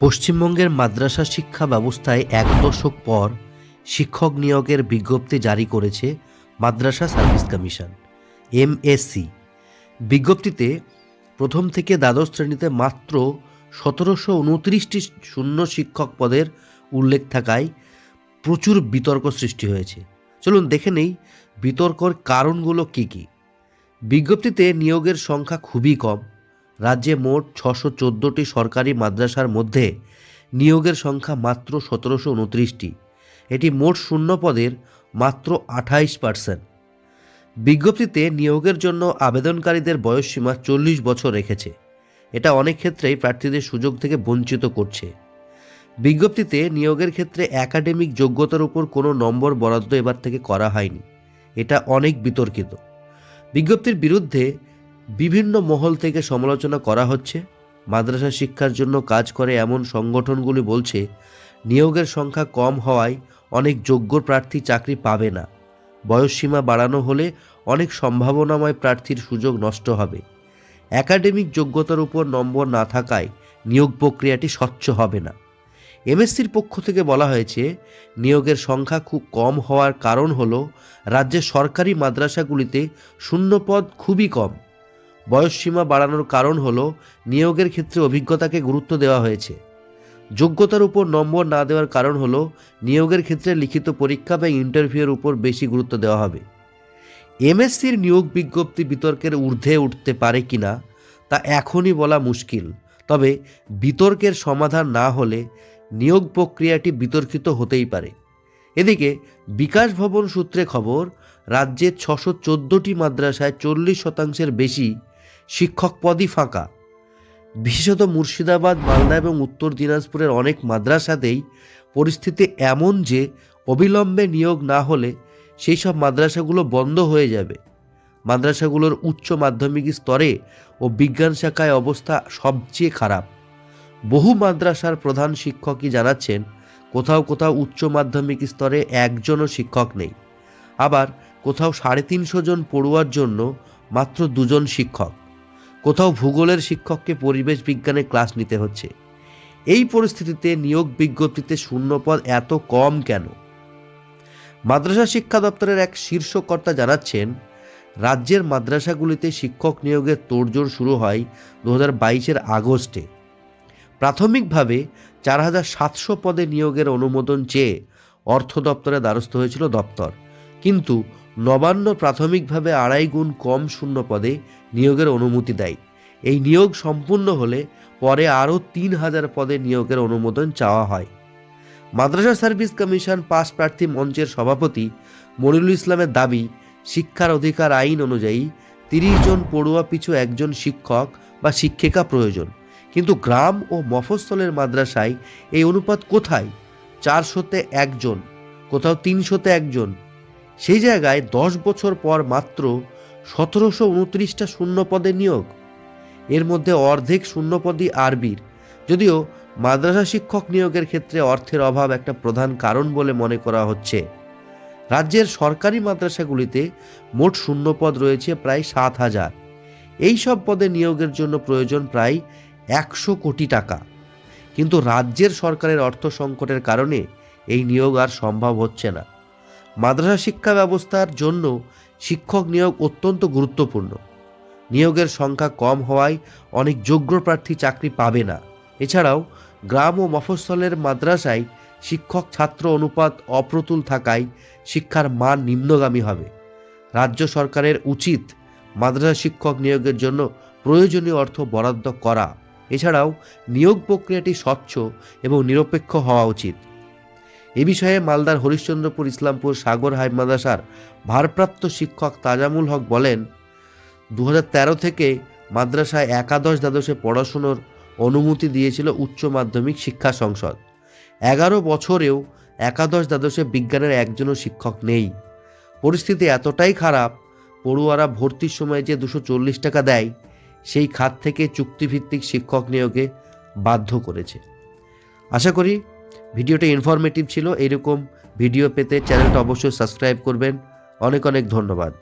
পশ্চিমবঙ্গের মাদ্রাসা শিক্ষা ব্যবস্থায় এক দশক পর শিক্ষক নিয়োগের বিজ্ঞপ্তি জারি করেছে মাদ্রাসা সার্ভিস কমিশন, এমএসসি। বিজ্ঞপ্তিতে প্রথম থেকে দ্বাদশ শ্রেণীতে মাত্র সতেরোশো উনত্রিশটি শূন্য শিক্ষক পদের উল্লেখ থাকায় প্রচুর বিতর্ক সৃষ্টি হয়েছে। চলুন দেখে নেই বিতর্কর কারণগুলো কী কী। বিজ্ঞপ্তিতে নিয়োগের সংখ্যা খুবই কম। রাজ্যে মোট ছশো চোদ্দোটি সরকারি মাদ্রাসার মধ্যে নিয়োগের সংখ্যা মাত্র সতেরোশো উনত্রিশটি। এটি মোট শূন্য পদের মাত্র আঠাইশ পার্সেন্ট বিজ্ঞপ্তিতে নিয়োগের জন্য আবেদনকারীদের বয়সসীমা চল্লিশ বছর রেখেছে। এটা অনেক ক্ষেত্রেই প্রার্থীদের সুযোগ থেকে বঞ্চিত করছে। বিজ্ঞপ্তিতে নিয়োগের ক্ষেত্রে একাডেমিক যোগ্যতার উপর কোনো নম্বর বরাদ্দ এবার থেকে করা হয়নি। এটা অনেক বিতর্কিত। বিজ্ঞপ্তির বিরুদ্ধে বিভিন্ন মহল থেকে সমালোচনা করা হচ্ছে। মাদ্রাসা শিক্ষার জন্য কাজ করে এমন সংগঠনগুলি বলছে, নিয়োগের সংখ্যা কম হওয়ায় অনেক যোগ্য প্রার্থী চাকরি পাবে না। বয়সসীমা বাড়ানো হলে অনেক সম্ভাবনাময় প্রার্থীর সুযোগ নষ্ট হবে। একাডেমিক যোগ্যতার উপর নম্বর না থাকায় নিয়োগ প্রক্রিয়াটি স্বচ্ছ হবে না। এমএসসির পক্ষ থেকে বলা হয়েছে, নিয়োগের সংখ্যা খুব কম হওয়ার কারণ হলো, রাজ্যের সরকারি মাদ্রাসাগুলিতে শূন্যপদ খুবই কম। বয়সসীমা বাড়ানোর কারণ হল নিয়োগের ক্ষেত্রে অভিজ্ঞতাকে গুরুত্ব দেওয়া হয়েছে। যোগ্যতার উপর নম্বর না দেওয়ার কারণ হল নিয়োগের ক্ষেত্রে লিখিত পরীক্ষা বা ইন্টারভিউয়ের উপর বেশি গুরুত্ব দেওয়া হবে। এমএসসির নিয়োগ বিজ্ঞপ্তি বিতর্কের ঊর্ধ্বে উঠতে পারে কিনা তা এখনই বলা মুশকিল। তবে বিতর্কের সমাধান না হলে নিয়োগ প্রক্রিয়াটি বিতর্কিত হতেই পারে। এদিকে বিকাশ ভবন সূত্রে খবর রাজ্যের ছশো চোদ্দোটি মাদ্রাসায় চল্লিশ শতাংশের বেশি শিক্ষক পদই ফাঁকা। বিশেষত মুর্শিদাবাদ, মালদা এবং উত্তর দিনাজপুরের অনেক মাদ্রাসাতেই পরিস্থিতি এমন যে অবিলম্বে নিয়োগ না হলে সেই সব মাদ্রাসাগুলো বন্ধ হয়ে যাবে। মাদ্রাসাগুলোর উচ্চ মাধ্যমিক স্তরে ও বিজ্ঞান শাখায় অবস্থা সবচেয়ে খারাপ। বহু মাদ্রাসার প্রধান শিক্ষকই জানাচ্ছেন, কোথাও কোথাও উচ্চ মাধ্যমিক স্তরে একজনও শিক্ষক নেই। আবার কোথাও সাড়ে তিনশো জন পড়ুয়ার জন্য মাত্র দুজন শিক্ষক। কোথাও ভূগোলের শিক্ষককে পরিবেশ বিজ্ঞানে ক্লাস নিতে হচ্ছে। এই পরিস্থিতিতে নিয়োগ বিজ্ঞপ্তিতে শূন্যপদ এত কম কেন? মাদ্রাসা শিক্ষা দপ্তরের এক শীর্ষ কর্তা জানাচ্ছেন, রাজ্যের মাদ্রাসাগুলিতে শিক্ষক নিয়োগের তোড়জোড় শুরু হয় দু হাজার বাইশের আগস্টে। প্রাথমিকভাবে চার হাজার সাতশো পদে নিয়োগের অনুমোদন চেয়ে অর্থ দপ্তরে দ্বারস্থ হয়েছিল দপ্তর। কিন্তু নবান্ন প্রাথমিকভাবে আড়াই গুণ কম শূন্য পদে নিয়োগের অনুমতি দেয়। এই নিয়োগ সম্পূর্ণ হলে পরে আরও তিন হাজার পদে নিয়োগের অনুমোদন চাওয়া হয়। মাদ্রাসা সার্ভিস কমিশন পাস প্রার্থী মঞ্চের সভাপতি মনিরুল ইসলামের দাবি, শিক্ষার অধিকার আইন অনুযায়ী তিরিশ জন পড়ুয়া পিছু একজন শিক্ষক বা শিক্ষিকা প্রয়োজন। কিন্তু গ্রাম ও মফস্বলের মাদ্রাসায় এই অনুপাত কোথায়? চারশোতে একজন, কোথাও তিনশোতে একজন সেই জায়গায় দশ বছর পর মাত্র সতেরোশো উনত্রিশটা শূন্যপদে নিয়োগ। এর মধ্যে অর্ধেক শূন্যপদই আরবির। যদিও মাদ্রাসা শিক্ষক নিয়োগের ক্ষেত্রে অর্থের অভাব একটা প্রধান কারণ বলে মনে করা হচ্ছে। রাজ্যের সরকারি মাদ্রাসাগুলিতে মোট শূন্যপদ রয়েছে প্রায় সাত হাজার। এই সব পদে নিয়োগের জন্য প্রয়োজন প্রায় একশো কোটি টাকা। কিন্তু রাজ্যের সরকারের অর্থ সংকটের কারণে এই নিয়োগ আর সম্ভব হচ্ছে না। মাদ্রাসা শিক্ষা ব্যবস্থার জন্য শিক্ষক নিয়োগ অত্যন্ত গুরুত্বপূর্ণ। নিয়োগের সংখ্যা কম হওয়ায় অনেক যোগ্য প্রার্থী চাকরি পাবে না। এছাড়াও, গ্রাম ও মফস্বলের মাদ্রাসায় শিক্ষক ছাত্র অনুপাত অপ্রতুল থাকায় শিক্ষার মান নিম্নগামী হবে। রাজ্য সরকারের উচিত মাদ্রাসা শিক্ষক নিয়োগের জন্য প্রয়োজনীয় অর্থ বরাদ্দ করা। এছাড়াও, নিয়োগ প্রক্রিয়াটি স্বচ্ছ এবং নিরপেক্ষ হওয়া উচিত। এ বিষয়ে মালদার হরিশ্চন্দ্রপুর ইসলামপুর সাগর হাই মাদ্রাসার ভারপ্রাপ্ত শিক্ষক তাজামুল হক বলেন দু হাজার তেরো থেকে মাদ্রাসায় একাদশ দ্বাদশে পড়াশুনোর অনুমতি দিয়েছিল উচ্চ মাধ্যমিক শিক্ষা সংসদ। এগারো বছরেও একাদশ দ্বাদশে বিজ্ঞানের একজনও শিক্ষক নেই। পরিস্থিতি এতটাই খারাপ, পড়ুয়ারা ভর্তির সময় যে দুশো চল্লিশ টাকা দেয়, সেই খাত থেকে চুক্তিভিত্তিক শিক্ষক নিয়োগে বাধ্য করেছে। আশা করি ভিডিওটা ইনফরমেটিভ ছিল এরকম ভিডিও পেতে চ্যানেলটা অবশ্যই সাবস্ক্রাইব করবেন। অনেক অনেক ধন্যবাদ।